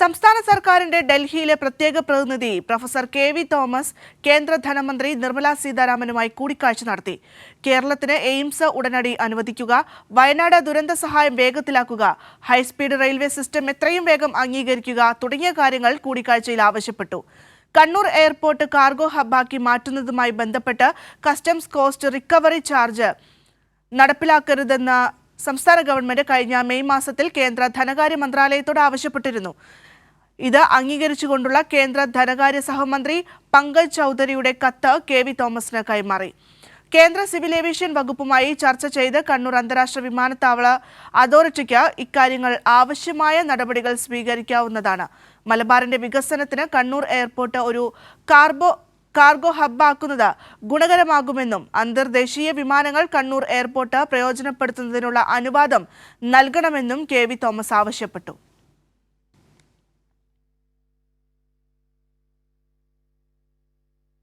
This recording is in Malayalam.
സംസ്ഥാന സർക്കാരിന്റെ ഡൽഹിയിലെ പ്രത്യേക പ്രതിനിധി പ്രൊഫസർ കെ വി തോമസ് കേന്ദ്ര ധനമന്ത്രി നിർമ്മല സീതാരാമനുമായി കൂടിക്കാഴ്ച നടത്തി. കേരളത്തിന് എയിംസ് ഉടനടി അനുവദിക്കുക വയനാട് ദുരന്ത സഹായം വേഗത്തിലാക്കുക ഹൈസ്പീഡ് റെയിൽവേ സിസ്റ്റം എത്രയും വേഗം അംഗീകരിക്കുക തുടങ്ങിയ കാര്യങ്ങൾ കൂടിക്കാഴ്ചയിൽ ആവശ്യപ്പെട്ടു. കണ്ണൂർ എയർപോർട്ട് കാർഗോ ഹബ്ബാക്കി മാറ്റുന്നതുമായി ബന്ധപ്പെട്ട് കസ്റ്റംസ് കോസ്റ്റ് റിക്കവറി ചാർജ് നടപ്പിലാക്കരുതെന്ന് സംസ്ഥാന ഗവൺമെന്റ് കഴിഞ്ഞ മെയ് മാസത്തിൽ കേന്ദ്ര ധനകാര്യ മന്ത്രാലയത്തോട് ആവശ്യപ്പെട്ടിരുന്നു. ഇത് അംഗീകരിച്ചുകൊണ്ടുള്ള കേന്ദ്ര ധനകാര്യ സഹമന്ത്രി പങ്കജ് ചൗധരിയുടെ കത്ത് കെ വി തോമസിന് കൈമാറി. കേന്ദ്ര സിവിൽ ഏവിയേഷൻ വകുപ്പുമായി ചർച്ച ചെയ്ത് കണ്ണൂർ അന്താരാഷ്ട്ര വിമാനത്താവള അതോറിറ്റിക്ക് ഇക്കാര്യങ്ങൾ ആവശ്യമായ നടപടികൾ സ്വീകരിക്കാവുന്നതാണ്. മലബാറിന്റെ വികസനത്തിന് കണ്ണൂർ എയർപോർട്ട് ഒരു കാർബോ കാർഗോ ഹബ്ബാക്കുന്നത് ഗുണകരമാകുമെന്നും അന്തർദേശീയ വിമാനങ്ങൾ കണ്ണൂർ എയർപോർട്ട് പ്രയോജനപ്പെടുത്തുന്നതിനുള്ള അനുവാദം നൽകണമെന്നും കെ വി തോമസ് ആവശ്യപ്പെട്ടു.